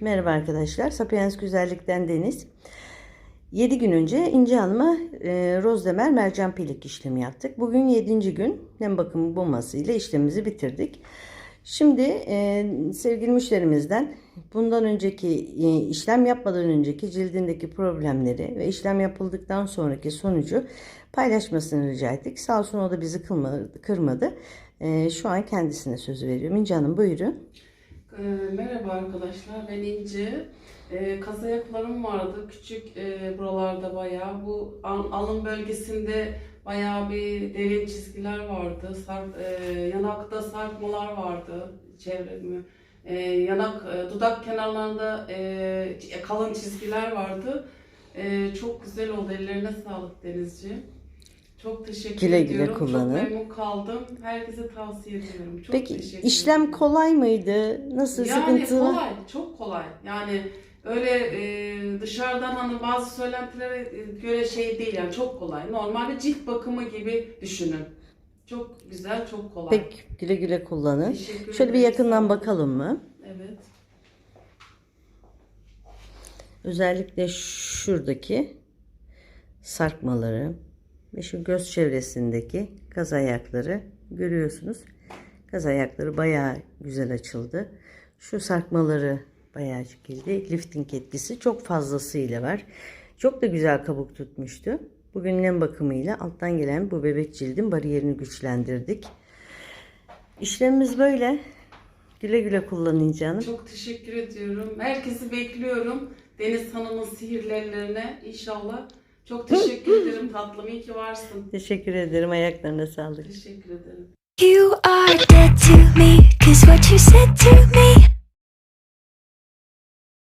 Merhaba arkadaşlar. Sapiens Güzellik'ten Deniz. 7 gün önce İnce Hanım'a e, Rozdemer mercan pilik işlemi yaptık. Bugün 7. gün nem bakımı bombası ile işlemimizi bitirdik. Şimdi e, sevgili müşterimizden bundan önceki e, işlem yapmadan önceki cildindeki problemleri ve işlem yapıldıktan sonraki sonucu paylaşmasını rica ettik. Sağ olsun o da bizi kırmadı. kırmadı. E, şu an kendisine söz veriyorum. İnce Hanım buyurun. Ee, Merhaba arkadaşlar, ben İnci. Ee, kaz ayaklarım vardı, küçük e, buralarda bayağı. Bu al- alın bölgesinde bayağı bir derin çizgiler vardı. Sarp, e, yanakta sarkmalar vardı, çevremi. E, yanak, e, dudak kenarlarında e, kalın çizgiler vardı. E, çok güzel oldu, ellerine sağlık Denizciğim. Çok teşekkür Güle güle ediyorum. kullanın. Çok memnun kaldım. Herkese tavsiye ediyorum. Çok Peki teşekkür işlem ederim. kolay mıydı? Nasıl Yani sıkıntılı? kolay, çok kolay. Yani öyle e, dışarıdan hani bazı söylentilere göre şey değil yani çok kolay. Normalde cilt bakımı gibi düşünün. Çok güzel, çok kolay. Peki güle güle kullanın. Teşekkür Şöyle bir yakından bakalım mı? Evet. Özellikle şuradaki sarkmaları ve şu göz çevresindeki gaz ayakları görüyorsunuz. Gaz ayakları bayağı güzel açıldı. Şu sarkmaları bayağı çekildi. Lifting etkisi çok fazlasıyla var. Çok da güzel kabuk tutmuştu. Bugün nem bakımıyla alttan gelen bu bebek cildin bariyerini güçlendirdik. İşlemimiz böyle. Güle güle kullanın canım. Çok teşekkür ediyorum. Herkesi bekliyorum. Deniz Hanım'ın sihirli ellerine inşallah. Çok teşekkür ederim tatlım. İyi ki varsın. Teşekkür ederim. Ayaklarına sağlık. Teşekkür ederim. You are dead to me, cause what you said to me